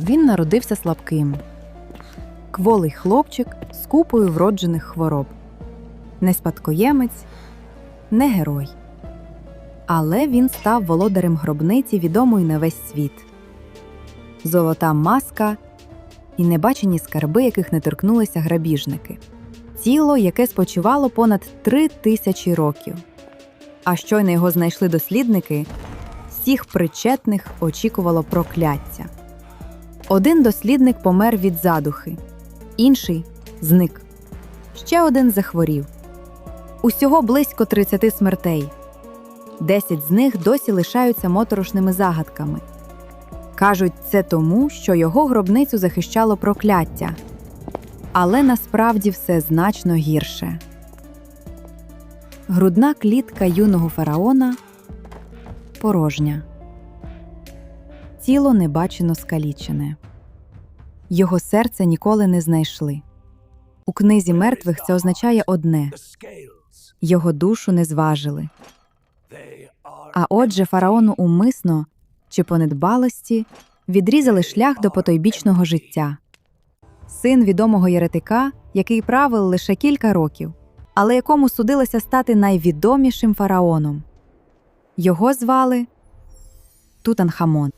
Він народився слабким. Кволий хлопчик з купою вроджених хвороб. Не спадкоємець, не герой. Але він став володарем гробниці, відомої на весь світ. Золота маска і небачені скарби, яких не торкнулися грабіжники. Тіло, яке спочивало понад три тисячі років. А щойно його знайшли дослідники, всіх причетних очікувало прокляття. Один дослідник помер від задухи, інший зник. Ще один захворів. Усього близько 30 смертей. Десять з них досі лишаються моторошними загадками. Кажуть, це тому, що його гробницю захищало прокляття. Але насправді все значно гірше. Грудна клітка юного фараона порожня. Тіло небачено скалічене. Його серце ніколи не знайшли. У книзі мертвих це означає одне його душу не зважили. А отже, фараону умисно чи по недбалості відрізали шлях до потойбічного життя. Син відомого єретика, який правив лише кілька років, але якому судилося стати найвідомішим фараоном. Його звали Тутанхамон.